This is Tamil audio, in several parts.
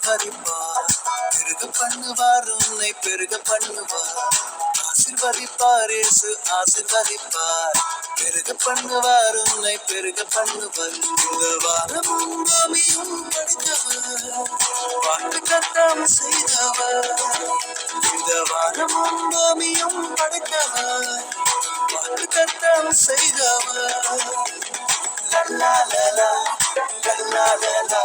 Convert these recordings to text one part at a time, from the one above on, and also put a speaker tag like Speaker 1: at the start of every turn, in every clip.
Speaker 1: ஆசிர்வதிப்பார் பெருக பண்ணுவார் உன்னை பெருக பண்ணுவார். ஆசிர்வதிப்பார் இயேசு ஆசிர்வதிப்பார். பெருக பண்ணுவார் உன்னை பெருக பண்ணுவார். இந்த வாரமும் பூமியும் படைத்தவர் வாக்கு கத்தம் செய்தவர். இந்த வாரமும் பூமியும் படைத்தவர் வாக்கு கத்தம் செய்தவர். லல்லா லலா லல்லா லலா லல்லா லலா லல்லா.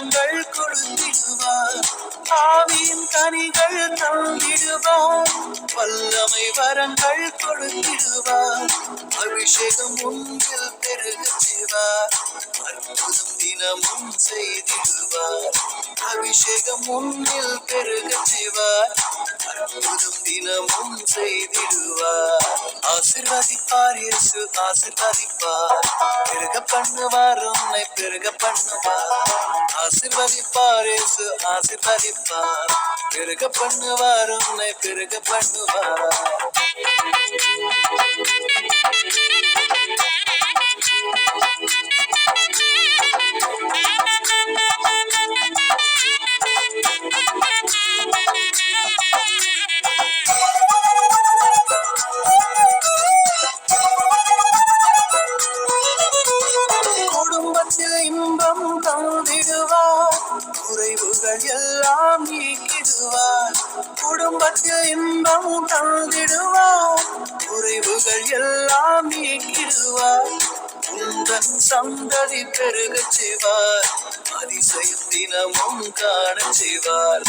Speaker 1: வல்லமை வரங்கள் கொடுத்திடுவார் ஆவியின் கனிகள் தந்திடுவார். வல்லமை வரங்கள் கொடுத்திடுவார் அபிஷேகம் உன்னில் பெருகச் செய்வார். அற்புதம் தினமும் செய்திடுவார். அபிஷேகம் உன்னில் பெருகச் செய்வார். அற்புதம் தினமும் செய்திடுவார். ஆசிர்வதிப்பார் இயேசு ஆசிர்வதிப்பார். பெருக பண்ணுவார் உன்னை பெருக பண்ணுவார். ஆசிர்வதிப்பார் இயேசு ஆசிர்வதிப்பார். பெருக பண்ணுவார் உன்னை பெருக பண்ணுவார். Thank you. குடும்பத்தில் இன்பம் தந்திடுவார் குறைவுகள் எல்லாம் நீக்கிடுவார் உந்தன் சந்ததி பெருகச் செய்வார். அதிசயம் தினமும் காணச் செய்வார்.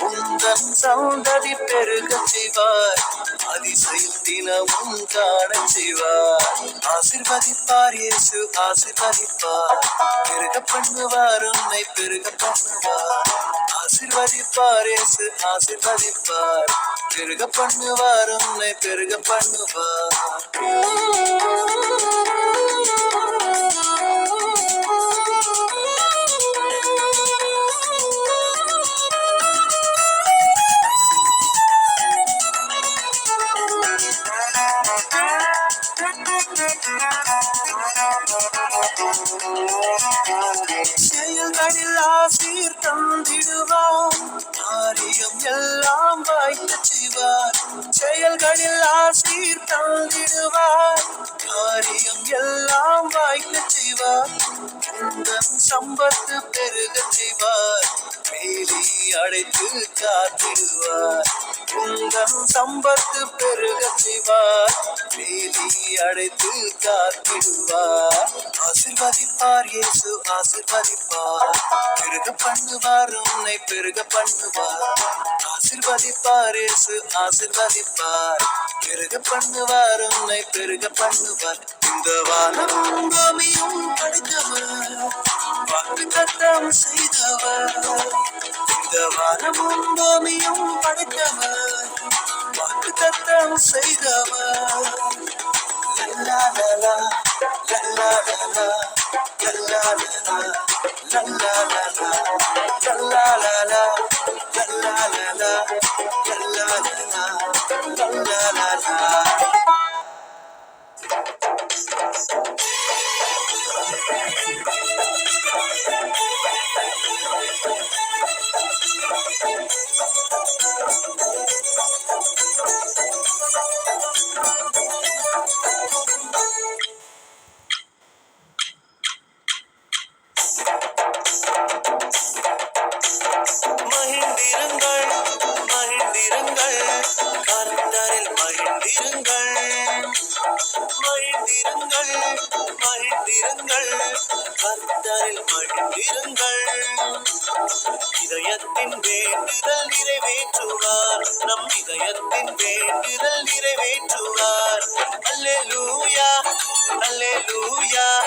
Speaker 1: உந்தன் சந்ததி பெருகச் செய்வார். அதிசயம் தினமும் காணச் செய்வார். ஆசிர்வதிப்பார் இயேசு ஆசிர்வதிப்பார். பெருக பண்ணுவார் உன்னை பெருக பண்ணுவார். ஆசிர்வதிப்பார் இயேசு ஆசிர்வதிப்பார். பெருக பண்ணுவார் உன்னை பெருக பண்ணுவார் செயல்களில் ஆசீர் தந்திடுவார். காரியம் எல்லாம் வாய்க்கச் செய்வார். செயல்களில் ஆசீர் தந்திடுவார். காரியம் எல்லாம் வாய்க்கச் செய்வார். சம்பத்து பெருக செய்வார். வேலி அடைத்து காத்திடுவார். உங்கள் சம்பத்து பெருக செய்வார். வேலி அடைத்து காத்திடுவார். இயேசு ஆசிர்வதிப்பார் பெருக பண்ணுவார் உன்னை பெருக பண்ணுவார். ஆசிர்வதிப்பார் இயேசு ஆசிர்வதிப்பார். பெருக பண்ணுவார் உன்னை பெருக பண்ணுவார். இந்த வானம் பூமியும் படைத்தவர் வாக்கு கட்டம் செய்தவர். இந்த வானமும் பூமியும் படைத்தவர் வாக்கு கட்டம் செய்தவர். la la la la இருங்கள் கர்த்தரில் மகிழ்ந்திருங்கள். இதயத்தின் வேண்டுதல் நிறைவேற்றுவார். நம் இதயத்தின் வேண்டுதல் நிறைவேற்றுவார். அல்லேலூயா அல்லேலூயா அல்லேலூயா அல்லேலூயா.